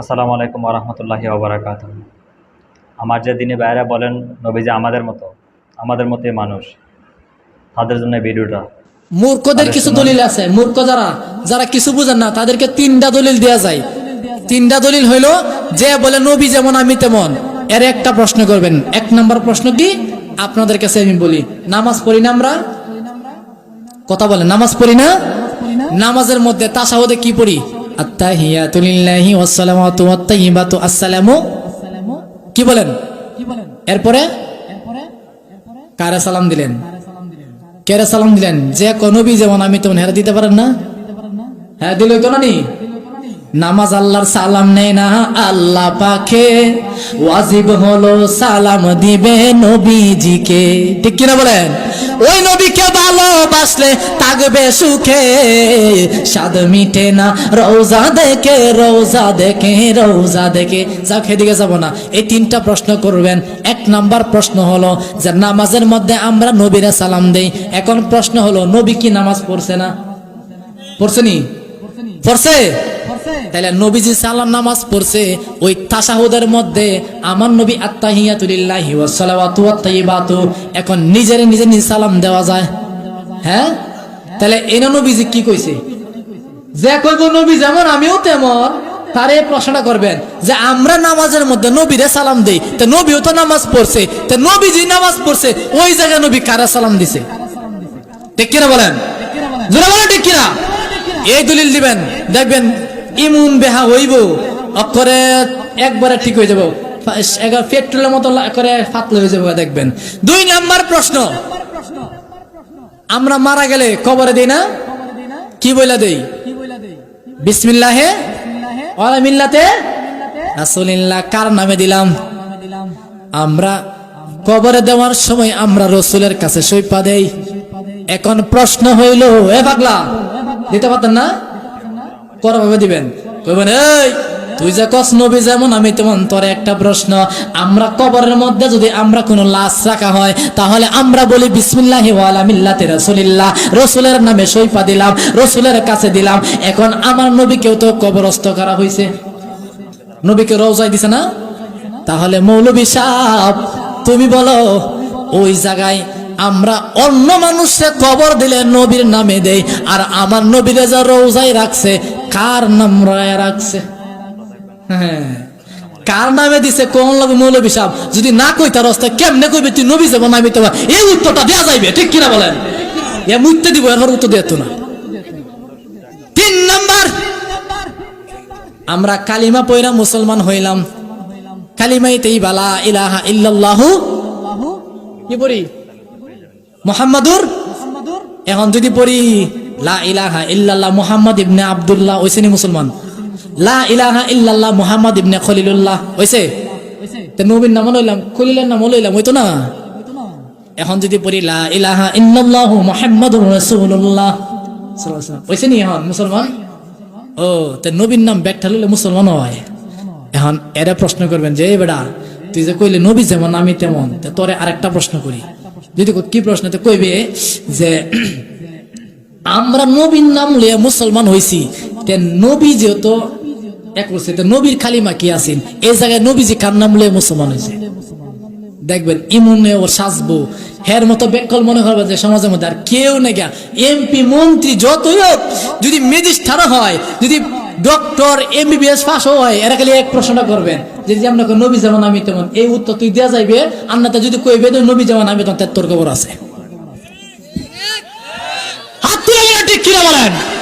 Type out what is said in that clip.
আসসালামু আলাইকুম রহমতুল্লাহি ওবরাকাত আমার যে দিনে বাইরে বলেন নবী যে আমাদের মতো আমাদের মতোই মানুষ তাদের জন্য ভিডিওটা মূর্খদের কিছু দলিল আছে। মূর্খ যারা যারা কিছু বুঝেন না তাদেরকে তিনটা দলিল দেয়া যায়। তিনটা দলিল হইল যে বলে নবী যেমন আমি তেমন। এর একটা প্রশ্ন করবেন। এক নম্বর প্রশ্ন কি? আপনাদের কাছে আমি বলি নামাজ পড়ি না আমরা? কথা বলে নামাজ পড়ি না? নামাজের মধ্যে তাসাহুদে কি পড়ি? কি বলেন? এরপরে? কারা সালাম দিলেন? কেরা সালাম দিলেন? যে নবী যেমন আমি তেমন হেরা দিতে পারেন না? হ্যাঁ দিল তো না নি নামাজ আল্লাহর সালাম নেই না, আল্লাহ পাখে ওয়াজিব হলো সালাম দিবে নবীজিকে। ঠিক কিনা বলেন? ওই নবীকে ভালোবাসলে থাকবে সুখে। স্বাদ মিটে না, রৌজা দেখে রৌজা দেখে রৌজা দেখে। যা খেদিকে যাব না। এই তিনটা প্রশ্ন করবেন। এক নাম্বার প্রশ্ন হলো যে নামাজের মধ্যে আমরা নবীরা সালাম দেই। এখন প্রশ্ন হলো, নবী কি নামাজ পড়ছে না? পড়ছে নি? পড়ছে তাহলে নবীজি সালাম নামাজ পড়ছে ওই তাসাহুদের মধ্যে আমার নবী আত্তাহিয়াতুলিল্লাহি ওয়া সালাওয়াতু এখন নিজের নিজে নিজে সালাম দেওয়া যায়। হ্যাঁ? তাহলে এনে নবীজি কি কইছে? যে কইব নবী যেমন আমিও তেমন। তারে প্রশ্নটা করবেন যে আমরা নামাজের মধ্যে নবীরে সালাম দেই তো নবীও তো নামাজ পড়ছে তো নবীজি নামাজ পড়ছে ওই জায়গায় নবী কারা সালাম দিছে? ঠিক কিনা বলেন? জোরে বলেন ঠিক কিনা? এই দলিল দিবেন দেখবেন ইমুন বেহা হইব। অক্ষরে একবারে ঠিক হয়ে যাব। পেট্রোলের মতো করে ফাতলে হয়ে যাব, দেখবেন। দুই নাম্বার প্রশ্ন। আমরা মারা গেলে কবরে দেই না? কি বইলা দেই? বিসমিল্লাহে? ওয়ালা মিল্লাতে? রাসূলিল্লাহ কার নামে দিলাম? আমরা কবরে দেওয়ার সময় আমরা রসুলের কাছে সৈপা দেই। এখন প্রশ্ন হইল এ পাগলা, দিতে পারতেন না? করা ভাবে দিবেন। কইবেন, এই, তুই যে কস নবী যেমন, আমি তেমন। তোর একটা প্রশ্ন, আমরা কবরের মধ্যে যদি আমরা কোনো লাশ রাখা হয়, তাহলে আমরা বলি, বিসমিল্লাহি ওয়ালা মিল্লাতে রাসূলিল্লাহ। রসুলের নামে সৈপা দিলাম, রসুলের কাছে দিলাম। এখন আমার নবীকেও তো কবরস্থ করা হয়েছে নবীকে রওজায় দিছে না? তাহলে মৌলবী সাহ তুমি বলো, ওই জায়গায় আমরা অন্য মানুষকে কবর দিলে নবীর নামে দেই, আর আমার নবীরে যা রোজায় রাখছে কার নাম রায় রাখছে? হ্যাঁ। কার নামে দিছে? কোন লাগে মৌলবী সাহেব? যদি না কই তার অবস্থা কেমনে কইবে? তুই নবী যাব নামি তোমার এই উত্তরটা দেওয়া যাইবে, ঠিক কিনা বলেন? এ মুইতে দিব এর উত্তর দিয়ে না। তিন নাম্বার। আমরা কালিমা পয়রা মুসলমান হইলাম। কালিমাই কালিমাইতেই বালা ইলাহা ইল্লাল্লাহু। কি পড়ি? মোহাম্মদুর? এখন যদি পড়ি লা ইলাহা ইল্লাল্লাহ মুহাম্মদ ইবনে আব্দুল্লাহ লা ইলাহা খলিলুল্লাহ লইলাম লইলাম না? এখন যদি পড়ি লা ইলাহা এখন, মুসলমান? ও, তে নবীর নাম ব্যাগটা লইলে মুসলমান হয়। এখন এরা প্রশ্ন করবেন যে বেড়া তুই যে কইলে নবী যেমন, আমি তেমন তোরে আরেকটা প্রশ্ন করি। যদি কি প্রশ্ন? তো কইবে যে আমরা নবীর নাম লইয়া মুসলমান হয়েছি নবী যেহেতু এক তে নবীর খালিমা কি আছেন? এই জায়গায় নবীজি কার নাম লইয়া মুসলমান হয়েছে দেখবেন, ইমুনে ও সাজবো। হের মতো বেকল মনে করবে যে সমাজের মধ্যে আর কেউ নেই এমপি, মন্ত্রী যতই হোক, যদি ম্যাজিস্ট্রেট হয়, যদি ডক্টর, এমবিবিএস পাস হয়, এরা খালি এক প্রশ্নটা করবেন, যে যে আপনাকে নবী যেমন আমি তেমন, এই উত্তর তুই দেওয়া যাইবে আন্নাতে যদি কইবে যে নবী যেমন আমি, তখন তোর খবর আছে। ঠিক কিনা বলেন?